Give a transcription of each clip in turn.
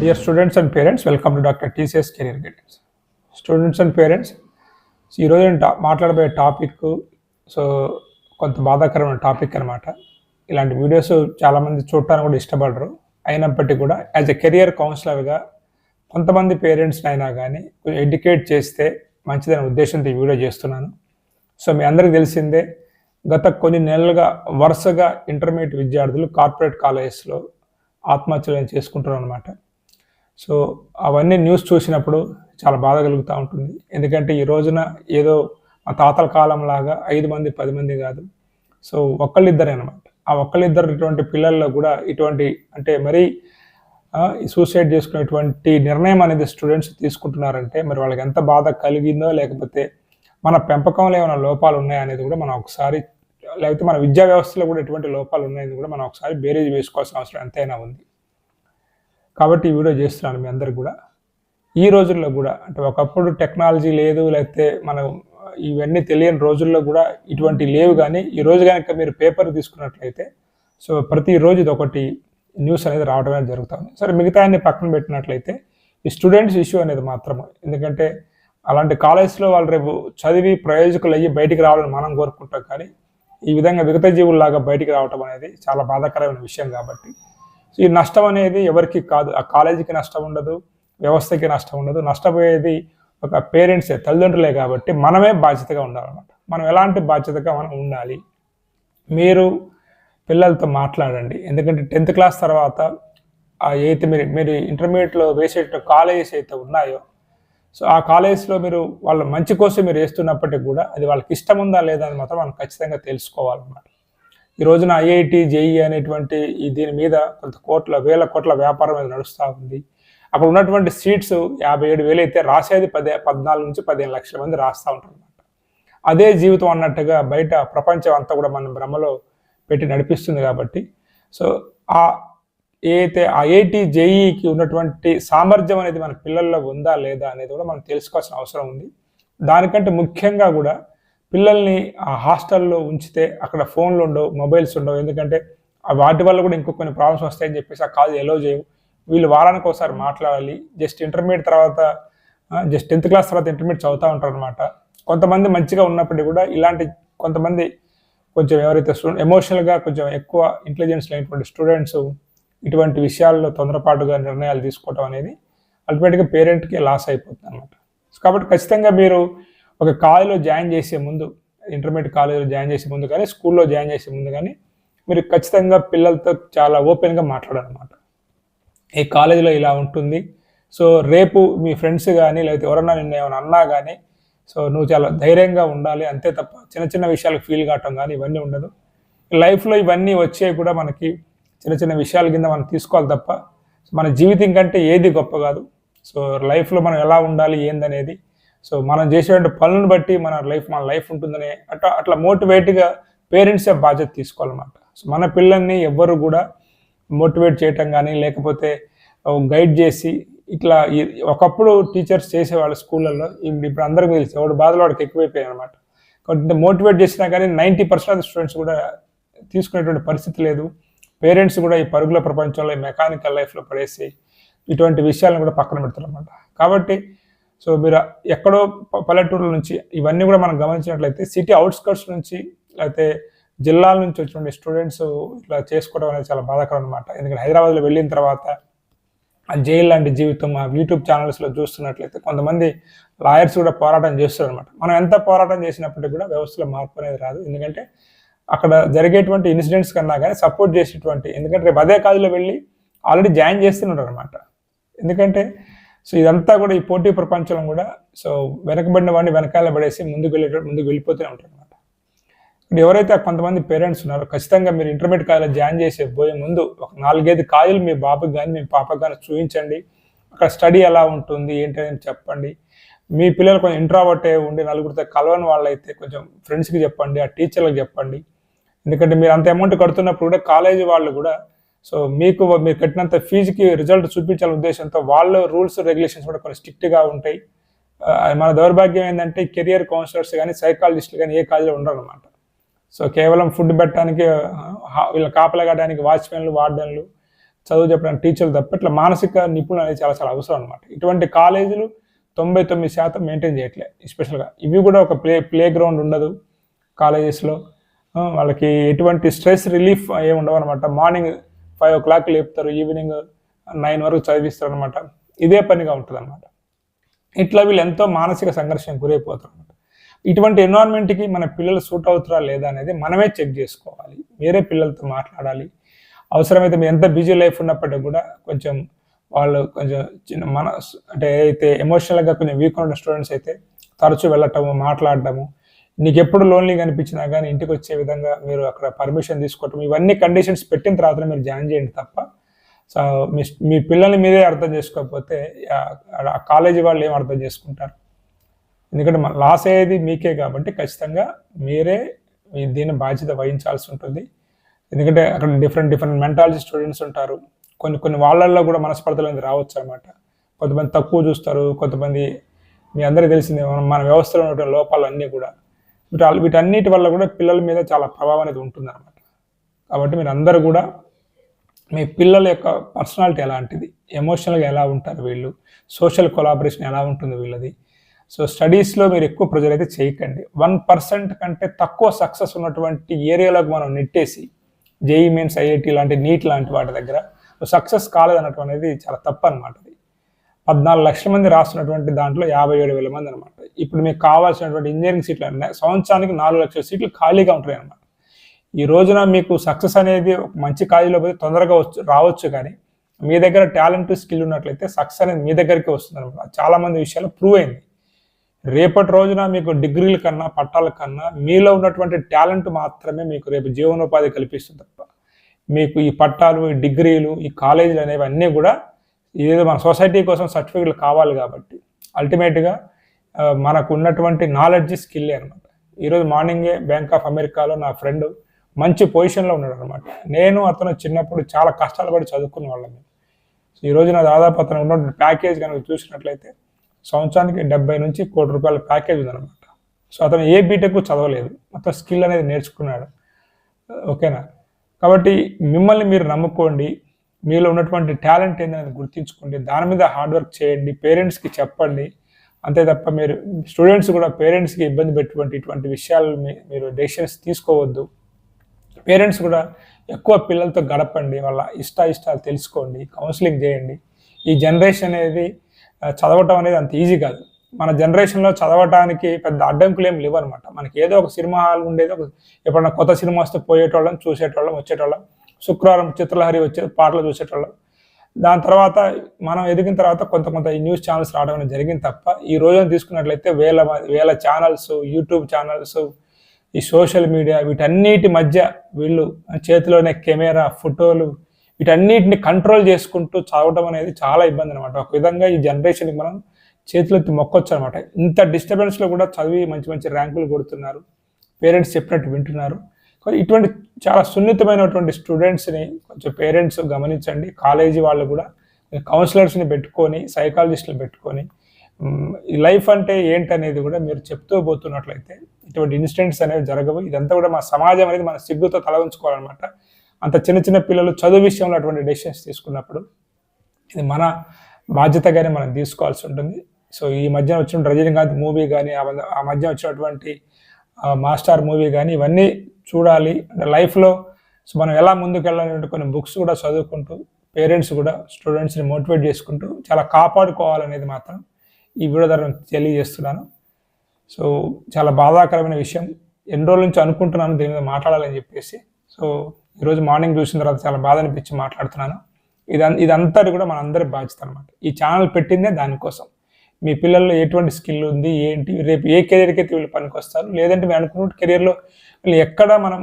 Dear students and parents welcome to doctor TCS career guidance students and parents ఈరోజు నేను టా- మాట్లాడబోయే topic so కొంత బాధాకరమైన టాపిక్ అనమాట ఇలాంటి వీడియోస్ చాలామంది చూడటానికి కూడా ఇష్టపడరు. అయినప్పటికీ కూడా యాజ్ ఎ కెరియర్ కౌన్సిలర్గా కొంతమంది పేరెంట్స్ని అయినా కానీ కొంచెం ఎడ్యుకేట్ చేస్తే మంచిదనే ఉద్దేశంతో ఈ వీడియో చేస్తున్నాను. సో మీ అందరికీ తెలిసిందే గత కొన్ని నెలలుగా వరుసగా ఇంటర్మీడియట్ విద్యార్థులు కార్పొరేట్ కాలేజెస్లో ఆత్మహత్యలు చేసుకుంటున్నారు అనమాట సో అవన్నీ న్యూస్ చూసినప్పుడు చాలా బాధ కలుగుతూ ఉంటుంది. ఎందుకంటే ఈ రోజున ఏదో మా తాతల కాలం లాగా ఐదు మంది పది మంది కాదు. సో ఒక్కళ్ళిద్దరే అనమాట ఆ ఒక్కళ్ళిద్దరు ఇటువంటి పిల్లల్లో కూడా ఇటువంటి అంటే మరీ సూసైడ్ చేసుకునేటువంటి నిర్ణయం అనేది స్టూడెంట్స్ తీసుకుంటున్నారంటే మరి వాళ్ళకి ఎంత బాధ కలిగిందో లేకపోతే మన పెంపకంలో ఏమైనా లోపాలు ఉన్నాయా అనేది కూడా మనం ఒకసారి లేకపోతే మన విద్యా వ్యవస్థలో కూడా ఎటువంటి లోపాలు ఉన్నాయని కూడా మనం ఒకసారి బేరేజ్ వేసుకోవాల్సిన అవసరం ఎంతైనా ఉంది. కాబట్టి ఈ వీడియో చేస్తున్నాను మీ అందరికి కూడా. ఈ రోజుల్లో కూడా అంటే ఒకప్పుడు టెక్నాలజీ లేదు లేకపోతే మనం ఇవన్నీ తెలియని రోజుల్లో కూడా ఇటువంటి లేవు కానీ ఈ రోజు కనుక మీరు పేపర్ తీసుకున్నట్లయితే సో ప్రతిరోజు ఇది ఒకటి న్యూస్ అనేది రావడం జరుగుతుంది సరే మిగతా అన్ని పక్కన పెట్టినట్లయితే ఈ స్టూడెంట్స్ ఇష్యూ అనేది మాత్రమే ఎందుకంటే అలాంటి కాలేజ్లో వాళ్ళు రేపు చదివి ప్రయోజకులు అయ్యి బయటికి రావాలని మనం కోరుకుంటాం కానీ ఈ విధంగా విగత జీవుల్లాగా బయటికి రావటం అనేది చాలా బాధాకరమైన విషయం కాబట్టి ఈ నష్టం అనేది ఎవరికి కాదు. ఆ కాలేజీకి నష్టం ఉండదు వ్యవస్థకి నష్టం ఉండదు. నష్టపోయేది ఒక పేరెంట్సే తల్లిదండ్రులే కాబట్టి మనమే బాధ్యతగా ఉండాలన్నమాట. మనం ఎలాంటి బాధ్యతగా మనం ఉండాలి? మీరు పిల్లలతో మాట్లాడండి. ఎందుకంటే టెన్త్ క్లాస్ తర్వాత ఆ ఎయిత్ మీరు మీరు ఇంటర్మీడియట్లో వేసేట కాలేజెస్ అయితే ఉన్నాయో సో ఆ కాలేజ్లో మీరు వాళ్ళ మంచి కోసం మీరు వేస్తున్నప్పటికీ కూడా అది వాళ్ళకి ఇష్టం ఉందా లేదా అని మాత్రం మనం ఖచ్చితంగా తెలుసుకోవాలన్నమాట. ఈ రోజున ఐఐటి జేఈ అనేటువంటి దీని మీద కొంత కోట్ల వేల కోట్ల వ్యాపారం అనేది నడుస్తూ ఉంది. అక్కడ ఉన్నటువంటి సీట్స్ యాభై ఏడు వేలు అయితే రాసేది పదే పద్నాలుగు నుంచి పదిహేను లక్షల మంది రాస్తూ ఉంటారు అనమాట అదే జీవితం అన్నట్టుగా బయట ప్రపంచం అంతా కూడా మనం భ్రమలో పెట్టి నడిపిస్తుంది కాబట్టి. సో ఆ ఏదైతే ఐఐటి జేఈకి ఉన్నటువంటి సామర్థ్యం అనేది మన పిల్లల్లో ఉందా లేదా అనేది కూడా మనం తెలుసుకోవాల్సిన అవసరం ఉంది. దానికంటే ముఖ్యంగా కూడా పిల్లల్ని ఆ హాస్టల్లో ఉంచితే అక్కడ ఫోన్లు ఉండవు మొబైల్స్ ఉండవు. ఎందుకంటే ఆ వాటి వల్ల కూడా ఇంకో కొన్ని ప్రాబ్లమ్స్ వస్తాయని చెప్పేసి ఆ కాలేజ్ ఎలో చేయవు. వీళ్ళు వారానికి ఒకసారి మాట్లాడాలి. జస్ట్ ఇంటర్మీడియట్ తర్వాత జస్ట్ టెన్త్ క్లాస్ తర్వాత ఇంటర్మీడియట్ చదువుతూ ఉంటారు అనమాట కొంతమంది మంచిగా ఉన్నప్పటికీ కూడా ఇలాంటి కొంతమంది కొంచెం ఎవరైతే స్టూడెంట్ ఎమోషనల్గా కొంచెం ఎక్కువ ఇంటెలిజెన్స్ లేనటువంటి స్టూడెంట్స్ ఇటువంటి విషయాల్లో తొందరపాటుగా నిర్ణయాలు తీసుకోవడం అనేది అల్టిమేట్గా పేరెంట్కి లాస్ అయిపోతుంది అనమాట కాబట్టి ఖచ్చితంగా మీరు ఒక కాలేజీలో జాయిన్ చేసే ముందు ఇంటర్మీడియట్ కాలేజీలో జాయిన్ చేసే ముందు కానీ స్కూల్లో జాయిన్ చేసే ముందు కానీ మీరు ఖచ్చితంగా పిల్లలతో చాలా ఓపెన్గా మాట్లాడాలన్నమాట. ఈ కాలేజీలో ఇలా ఉంటుంది. సో రేపు మీ ఫ్రెండ్స్ కానీ లేకపోతే ఎవరన్నా నిన్ను ఏమైనా అన్నా కానీ సో నువ్వు చాలా ధైర్యంగా ఉండాలి. అంతే తప్ప చిన్న చిన్న విషయాలకు ఫీల్ కావటం కానీ ఇవన్నీ ఉండదు. లైఫ్లో ఇవన్నీ వచ్చే కూడా మనకి చిన్న చిన్న విషయాల కింద మనం తీసుకోవాలి తప్ప మన జీవితం కంటే ఏది గొప్ప కాదు. సో లైఫ్లో మనం ఎలా ఉండాలి ఏందనేది సో మనం చేసేటువంటి పనులను బట్టి మన లైఫ్ మన లైఫ్ ఉంటుందనే అట్లా అట్లా మోటివేట్గా పేరెంట్సే బాధ్యత తీసుకోవాలన్నమాట. సో మన పిల్లల్ని ఎవ్వరు కూడా మోటివేట్ చేయటం కానీ లేకపోతే గైడ్ చేసి ఇట్లా ఒకప్పుడు టీచర్స్ చేసేవాళ్ళు స్కూళ్ళల్లో ఇప్పుడు ఇప్పుడు అందరికీ తెలిసి ఎవడు బాధలు వాడికి ఎక్కువైపోయాయి అనమాట కాబట్టి మోటివేట్ చేసినా కానీ నైంటీ పర్సెంట్ స్టూడెంట్స్ కూడా తీసుకునేటువంటి పరిస్థితి లేదు. పేరెంట్స్ కూడా ఈ పరుగుల ప్రపంచంలో ఈ మెకానికల్ లైఫ్లో పడేసి ఇటువంటి విషయాలను కూడా పక్కన పెడతారు అనమాట కాబట్టి సో మీరు ఎక్కడో పల్లెటూరుల నుంచి ఇవన్నీ కూడా మనం గమనించినట్లయితే సిటీ అవుట్స్కర్ట్స్ నుంచి లేకపోతే జిల్లాల నుంచి వచ్చిన స్టూడెంట్స్ ఇట్లా చేసుకోవడం అనేది చాలా బాధాకరం అనమాట ఎందుకంటే హైదరాబాద్లో వెళ్ళిన తర్వాత ఆ జైలు లాంటి జీవితం ఆ యూట్యూబ్ ఛానల్స్లో చూస్తున్నట్లయితే కొంతమంది లాయర్స్ కూడా పోరాటం చేస్తారు అనమాట మనం ఎంత పోరాటం చేసినప్పటికీ కూడా వ్యవస్థలో మార్పు అనేది రాదు. ఎందుకంటే అక్కడ జరిగేటువంటి ఇన్సిడెంట్స్ కన్నా కానీ సపోర్ట్ చేసేటువంటి ఎందుకంటే రేపు అదే కాదులో వెళ్ళి ఆల్రెడీ జాయిన్ చేస్తున్నారు అనమాట ఎందుకంటే సో ఇదంతా కూడా ఈ పోటీ ప్రపంచంలో కూడా సో వెనకబడిన వాడిని వెనకాల పడేసి ముందుకు వెళ్ళే ముందుకు వెళ్ళిపోతూనే ఉంటారు అనమాట ఇప్పుడు ఎవరైతే కొంతమంది పేరెంట్స్ ఉన్నారో ఖచ్చితంగా మీరు ఇంటర్మీడియట్ కాలేజ్ జాయిన్ చేసే పోయే ముందు ఒక నాలుగైదు కాయలు మీ బాబుకి కానీ మీ పాపకు కానీ చూపించండి. అక్కడ స్టడీ ఎలా ఉంటుంది ఏంటి అని చెప్పండి. మీ పిల్లలు కొంచెం ఇంట్రావర్టే ఉండి నలుగురితో కలవని వాళ్ళైతే కొంచెం ఫ్రెండ్స్కి చెప్పండి ఆ టీచర్లకు చెప్పండి. ఎందుకంటే మీరు అంత అమౌంట్ కడుతున్నప్పుడు కూడా కాలేజీ వాళ్ళు కూడా సో మీకు మీరు కట్టినంత ఫీజుకి రిజల్ట్ చూపించాలనే ఉద్దేశంతో వాళ్ళ రూల్స్ రెగ్యులేషన్స్ కూడా కొన్ని స్ట్రిక్ట్గా ఉంటాయి. మన దౌర్భాగ్యం ఏంటంటే కెరియర్ కౌన్సిలర్స్ కానీ సైకాలజిస్టులు కానీ ఏ కాలేజీలో ఉండరు అనమాట సో కేవలం ఫుడ్ పెట్టడానికి వీళ్ళ కాపలగడానికి వాచ్మెన్లు వార్డెన్లు చదువు చెప్పడానికి టీచర్లు తప్ప ఇట్లా మానసిక నిపుణులు అనేది చాలా చాలా అవసరం అనమాట ఇటువంటి కాలేజీలు తొంభై తొమ్మిది శాతం మెయింటైన్ చేయట్లే ఎస్పెషల్గా. ఇవి కూడా ఒక ప్లే ప్లే గ్రౌండ్ ఉండదు కాలేజెస్లో. వాళ్ళకి ఎటువంటి స్ట్రెస్ రిలీఫ్ ఏమి ఉండవు అనమాట మార్నింగ్ ఫైవ్ ఓ క్లాక్ లేపుతారు ఈవినింగ్ నైన్ వరకు చదివిస్తారు అనమాట ఇదే పనిగా ఉంటుంది అనమాట ఇట్లా వీళ్ళు ఎంతో మానసిక సంఘర్షణ గురైపోతారు అనమాట ఇటువంటి ఎన్విరాన్మెంట్కి మన పిల్లలు సూట్ అవుతారా లేదా అనేది మనమే చెక్ చేసుకోవాలి. వేరే పిల్లలతో మాట్లాడాలి. అవసరమైతే మీరు ఎంత బిజీ లైఫ్ ఉన్నప్పటికీ కూడా కొంచెం వాళ్ళు కొంచెం చిన్న మన అంటే అయితే ఎమోషనల్గా కొంచెం వీక్ ఉన్న స్టూడెంట్స్ అయితే తరచూ వెళ్ళటము మాట్లాడటము నీకు ఎప్పుడు లోన్లీ కనిపించినా కానీ ఇంటికి వచ్చే విధంగా మీరు అక్కడ పర్మిషన్ తీసుకోవటం ఇవన్నీ కండిషన్స్ పెట్టిన తర్వాత మీరు జాయిన్ చేయండి తప్ప. సో మీ మీ పిల్లల్ని మీదే అర్థం చేసుకోకపోతే ఆ కాలేజీ వాళ్ళు ఏం అర్థం చేసుకుంటారు? ఎందుకంటే లాస్ అయ్యేది మీకే కాబట్టి ఖచ్చితంగా మీరే దీని బాధ్యత వహించాల్సి ఉంటుంది. ఎందుకంటే అక్కడ డిఫరెంట్ డిఫరెంట్ మెంటాలజీ స్టూడెంట్స్ ఉంటారు. కొన్ని కొన్ని వాళ్ళల్లో కూడా మనస్పర్ధలు అనేది రావచ్చు అనమాట కొంతమంది తక్కువ చూస్తారు కొంతమంది మీ అందరికీ తెలిసిందే మన వ్యవస్థలో ఉన్న లోపాలన్నీ కూడా. వీటి వీటన్నిటి వల్ల కూడా పిల్లల మీద చాలా ప్రభావం అనేది ఉంటుంది అనమాట కాబట్టి మీరు అందరూ కూడా మీ పిల్లల యొక్క పర్సనాలిటీ ఎలాంటిది? ఎమోషనల్గా ఎలా ఉంటారు వీళ్ళు? సోషల్ కొలాబరేషన్ ఎలా ఉంటుంది వీళ్ళది? సో స్టడీస్లో మీరు ఎక్కువ ప్రెజర్ అయితే చేయకండి. వన్ పర్సెంట్ కంటే తక్కువ సక్సెస్ ఉన్నటువంటి ఏరియాలకు మనం నెట్టేసి జేఈ మీన్స్ ఐఐటి లాంటి నీట్ లాంటి వాటి దగ్గర సక్సెస్ కాలేదనటం అనేది చాలా తప్పు అనమాట అది. పద్నాలుగు లక్షల మంది రాస్తున్నటువంటి దాంట్లో యాభై ఏడు వేల మంది అనమాట ఇప్పుడు మీకు కావాల్సినటువంటి ఇంజనీరింగ్ సీట్లు సంవత్సరానికి నాలుగు లక్షల సీట్లు ఖాళీగా ఉంటాయి అనమాట ఈ రోజున మీకు సక్సెస్ అనేది ఒక మంచి కాలేజీలో పోతే తొందరగా వచ్చు రావచ్చు కానీ మీ దగ్గర టాలెంట్ స్కిల్ ఉన్నట్లయితే సక్సెస్ అనేది మీ దగ్గరికి వస్తుంది అనమాట చాలామంది విషయాలు ప్రూవ్ అయింది. రేపటి రోజున మీకు డిగ్రీల కన్నా పట్టాల కన్నా మీలో ఉన్నటువంటి టాలెంట్ మాత్రమే మీకు రేపు జీవనోపాధి కల్పిస్తుంది తప్ప. మీకు ఈ పట్టాలు ఈ డిగ్రీలు ఈ కాలేజీలు అనేవి అన్నీ కూడా ఏదో మన సొసైటీ కోసం సర్టిఫికెట్లు కావాలి కాబట్టి అల్టిమేట్గా మనకు ఉన్నటువంటి నాలెడ్జ్ స్కిల్లే అనమాట. ఈరోజు మార్నింగే బ్యాంక్ ఆఫ్ అమెరికాలో నా ఫ్రెండ్ మంచి పొజిషన్లో ఉన్నాడు అనమాట. నేను అతను చిన్నప్పుడు చాలా కష్టాలు పడి చదువుకున్న వాళ్ళం. ఈరోజు నా దాదాపు అతను ఉన్న ప్యాకేజ్ కనుక చూసినట్లయితే సంవత్సరానికి డెబ్బై నుంచి కోటి రూపాయల ప్యాకేజ్ ఉందన్నమాట. సో అతను ఏ బీటెక్ చదవలేదు. మొత్తం స్కిల్ అనేది నేర్చుకున్నాడు. ఓకేనా? కాబట్టి మిమ్మల్ని మీరు నమ్ముకోండి. మీలో ఉన్నటువంటి టాలెంట్ ఏంటనేది గుర్తించుకోండి. దాని మీద హార్డ్ వర్క్ చేయండి. పేరెంట్స్కి చెప్పండి. అంతే తప్ప మీరు స్టూడెంట్స్ కూడా పేరెంట్స్కి ఇబ్బంది పెట్టుకుంటే ఇటువంటి విషయాలు మీరు డెసిషన్స్ తీసుకోవద్దు. పేరెంట్స్ కూడా ఎక్కువ పిల్లలతో గడపండి. వాళ్ళ ఇష్ట ఇష్టాలు తెలుసుకోండి. కౌన్సిలింగ్ చేయండి. ఈ జనరేషన్ అనేది చదవటం అనేది అంత ఈజీ కాదు. మన జనరేషన్లో చదవటానికి పెద్ద అడ్డంకులు ఏం లేవు అనమాట మనకి ఏదో ఒక సినిమా హాల్ ఉండేది. ఒక ఎప్పుడన్నా కొత్త సినిమా వస్తే పోయేటోళ్ళం చూసేటోళ్ళం వచ్చేటోళ్ళం. శుక్రవారం చిత్రలహరి వచ్చే పాటలు చూసేటోళ్ళం. దాని తర్వాత మనం ఎదిగిన తర్వాత కొంత కొంత ఈ న్యూస్ ఛానల్స్ రావడం జరిగింది తప్ప ఈ రోజున తీసుకున్నట్లయితే వేల వేల ఛానల్స్ యూట్యూబ్ ఛానల్స్ ఈ సోషల్ మీడియా వీటన్నిటి మధ్య వీళ్ళు చేతిలోనే కెమెరా ఫోటోలు వీటన్నిటిని కంట్రోల్ చేసుకుంటూ చదవడం అనేది చాలా ఇబ్బంది అనమాట ఒక విధంగా ఈ జనరేషన్కి మనం చేతులెత్తి మొక్కొచ్చు అనమాట ఇంత డిస్టర్బెన్స్లో కూడా చదివి మంచి మంచి ర్యాంకులు కొడుతున్నారు. పేరెంట్స్ చెప్పినట్టు వింటున్నారు. ఇటువంటి చాలా సున్నితమైనటువంటి స్టూడెంట్స్ని కొంచెం పేరెంట్స్ గమనించండి. కాలేజీ వాళ్ళు కూడా కౌన్సిలర్స్ని పెట్టుకొని సైకాలజిస్టులు పెట్టుకొని ఈ లైఫ్ అంటే ఏంటనేది కూడా మీరు చెప్తూ పోతున్నట్లయితే ఇటువంటి ఇన్సిడెంట్స్ అనేవి జరగవు. ఇదంతా కూడా మా సమాజం అనేది మన సిగ్గుతో తల ఉంచుకోవాలన్నమాట. అంత చిన్న చిన్న పిల్లలు చదువు విషయంలో అటువంటి డెసిషన్స్ తీసుకున్నప్పుడు ఇది మన బాధ్యతగానే మనం తీసుకోవాల్సి ఉంటుంది. సో ఈ మధ్య వచ్చిన రజనీకాంత్ మూవీ కానీ ఆ మధ్య వచ్చినటువంటి మాస్టర్ మూవీ కానీ ఇవన్నీ చూడాలి. అంటే లైఫ్లో సో మనం ఎలా ముందుకు కొన్ని బుక్స్ కూడా చదువుకుంటూ పేరెంట్స్ కూడా స్టూడెంట్స్ని మోటివేట్ చేసుకుంటూ చాలా కాపాడుకోవాలనేది మాత్రం ఈ వీడియో ద్వారా తెలియజేస్తున్నాను. సో చాలా బాధాకరమైన విషయం. ఎన్ని రోజుల నుంచి అనుకుంటున్నాను దీని మీద మాట్లాడాలని చెప్పేసి. సో ఈరోజు మార్నింగ్ చూసిన తర్వాత చాలా బాధ అనిపించి మాట్లాడుతున్నాను. ఇది ఇదంతా కూడా మనందరి బాధ్యత అనమాట ఈ ఛానల్ పెట్టిందే దానికోసం. మీ పిల్లల్లో ఎటువంటి స్కిల్ ఉంది ఏంటి? రేపు ఏ కెరీర్కి అయితే వీళ్ళు పనికి వస్తారు లేదంటే మేము అనుకున్న కెరీర్లో వీళ్ళు ఎక్కడ మనం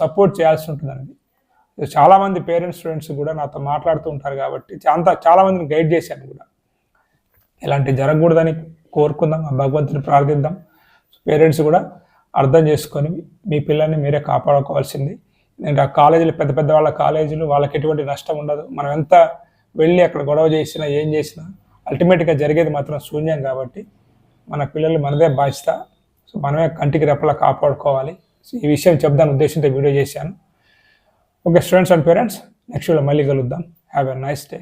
సపోర్ట్ చేయాల్సి ఉంటుంది అనేది చాలామంది పేరెంట్స్ స్టూడెంట్స్ కూడా నాతో మాట్లాడుతూ ఉంటారు కాబట్టి అంత చాలామందిని గైడ్ చేశాను కూడా. ఇలాంటి జరగకూడదని కోరుకుందాం ఆ భగవంతుని ప్రార్థిద్దాం. పేరెంట్స్ కూడా అర్థం చేసుకొని మీ పిల్లల్ని మీరే కాపాడుకోవాల్సింది. నేను ఆ కాలేజీలు పెద్ద పెద్ద వాళ్ళ కాలేజీలు వాళ్ళకి ఎటువంటి నష్టం ఉండదు. మనం ఎంత వెళ్ళి అక్కడ గొడవ చేసినా ఏం చేసినా అల్టిమేట్గా జరిగేది మాత్రం శూన్యం కాబట్టి మన పిల్లలు మనదే బాధ్యత. సో మనమే కంటికి రెప్పలా కాపాడుకోవాలి. సో ఈ విషయం చెప్దాని ఉద్దేశంతో వీడియో చేశాను. Okay students and parents next video మళ్ళీ కలుద్దాం. Have a nice day